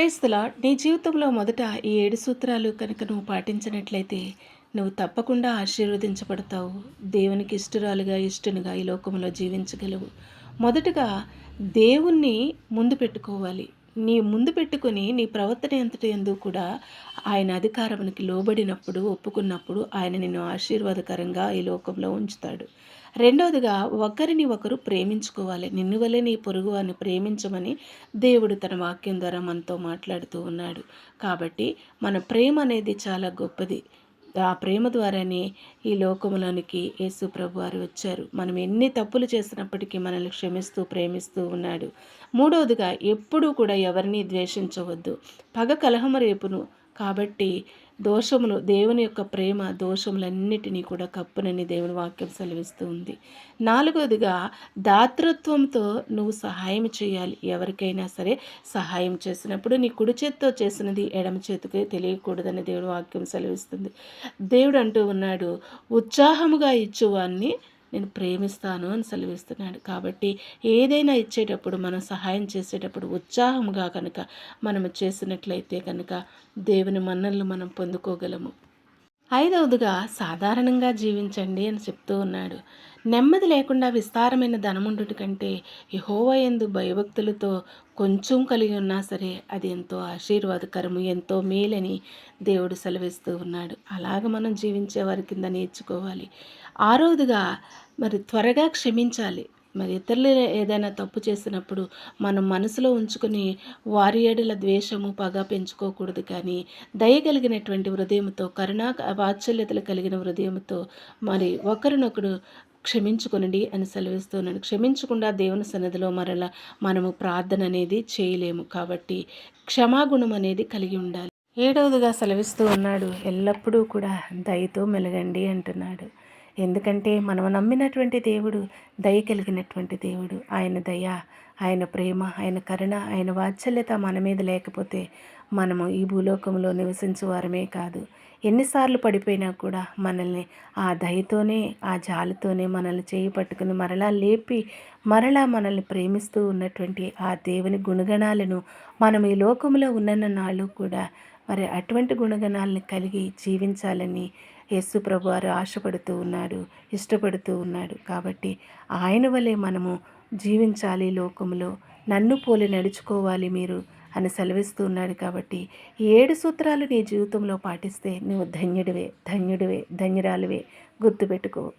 క్రైస్తలా నీ జీవితంలో మొదట ఈ ఏడు సూత్రాలు కనుక నువ్వు పాటించినట్లయితే నువ్వు తప్పకుండా ఆశీర్వదించబడతావు. దేవునికి ఇష్టరాలుగా ఇష్టనుగా ఈ లోకంలో జీవించగలవు. మొదటగా దేవుణ్ణి ముందు పెట్టుకోవాలి. నీ ముందు పెట్టుకొని నీ ప్రవర్తన ఎంతటి ఎందు కూడా ఆయన అధికారమునికి లోబడినప్పుడు ఒప్పుకున్నప్పుడు ఆయన నిన్ను ఆశీర్వాదకరంగా ఈ లోకంలో ఉంచుతాడు. రెండవదిగా ఒకరిని ఒకరు ప్రేమించుకోవాలి. నిన్ను వల్లే నీ పొరుగు వారిని ప్రేమించమని దేవుడు తన వాక్యం ద్వారా మనతో మాట్లాడుతూ ఉన్నాడు. కాబట్టి మన ప్రేమ అనేది చాలా గొప్పది. ఆ ప్రేమ ద్వారానే ఈ లోకములోనికి యేసు ప్రభు వారు వచ్చారు. మనం ఎన్ని తప్పులు చేసినప్పటికీ మనల్ని క్షమిస్తూ ప్రేమిస్తూ ఉన్నాడు. మూడవదిగా ఎప్పుడూ కూడా ఎవరిని ద్వేషించవద్దు. పగ కలహమ రేపును కాబట్టి దోషములు దేవుని యొక్క ప్రేమ దోషములన్నిటినీ కూడా కప్పునని దేవుని వాక్యం సెలవిస్తూ ఉంది. నాలుగవదిగా దాతృత్వంతో నువ్వు సహాయం చేయాలి. ఎవరికైనా సరే సహాయం చేసినప్పుడు నీ కుడి చేత్తో చేసినది ఎడమ చేతికి తెలియకూడదని దేవుడి వాక్యం సెలవిస్తుంది. దేవుడు అంటూ ఉన్నాడు ఉత్సాహముగా ఇచ్చువాన్ని నేను ప్రేమిస్తాను అని సెలవిస్తున్నాడు. కాబట్టి ఏదైనా ఇచ్చేటప్పుడు మనం సహాయం చేసేటప్పుడు ఉత్సాహంగా కనుక మనం చేసినట్లయితే కనుక దేవుని మన్నలను మనం పొందుకోగలము. ఐదవదిగా సాధారణంగా జీవించండి అని చెప్తూ ఉన్నాడు. నెమ్మది లేకుండా విస్తారమైన ధనముండుటి కంటే ఎందు భయభక్తులతో కొంచెం కలిగి ఉన్నా సరే అది ఎంతో ఆశీర్వాదకరము ఎంతో మేలని దేవుడు సెలవిస్తూ ఉన్నాడు. అలాగ మనం జీవించే వారి కింద నేర్చుకోవాలి. ఆరోదుగా మరి త్వరగా క్షమించాలి. మరి ఇతరులు ఏదైనా తప్పు చేసినప్పుడు మనం మనసులో ఉంచుకుని వారి ఏడల ద్వేషము పగ పెంచుకోకూడదు కానీ దయ కలిగినటువంటి హృదయంతో కరుణా వాత్సల్యతలు కలిగిన హృదయంతో మరి ఒకరినొకడు క్షమించుకొనండి అని సెలవిస్తున్నాను క్షమించకుండా దేవుని సన్నిధిలో మరలా మనము ప్రార్థన అనేది చేయలేము కాబట్టి క్షమాగుణం అనేది కలిగి ఉండాలి. ఏడవదిగా సెలవిస్తూ ఉన్నాడు ఎల్లప్పుడూ కూడా దయతో మెలగండి అంటున్నాడు. ఎందుకంటే మనం నమ్మినటువంటి దేవుడు దయ కలిగినటువంటి దేవుడు. ఆయన దయ ఆయన ప్రేమ ఆయన కరుణ ఆయన వాత్సల్యత మన మీద లేకపోతే మనము ఈ భూలోకంలో నివసించు వారమే కాదు. ఎన్నిసార్లు పడిపోయినా కూడా మనల్ని ఆ దయతోనే ఆ జాలితోనే మనల్ని చేయి పట్టుకుని మరలా లేపి మరలా మనల్ని ప్రేమిస్తూ ఉన్నటువంటి ఆ దేవుని గుణగణాలను మనం ఈ లోకంలో ఉన్న నాళ్ళు కూడా మరి అటువంటి గుణగణాలను కలిగి జీవించాలని యేసు ప్రభు వారు ఆశపడుతూ ఉన్నాడు ఇష్టపడుతూ ఉన్నాడు. కాబట్టి ఆయన వలె మనము జీవించాలి లోకంలో. నన్ను పోలి నడుచుకోవాలి మీరు అని సెలవిస్తూ ఉన్నాడు కాబట్టి ఏడు సూత్రాలు నీ జీవితంలో పాటిస్తే నువ్వు ధన్యుడివే ధన్యుడివే ధన్యురాలువే. గుర్తుపెట్టుకో.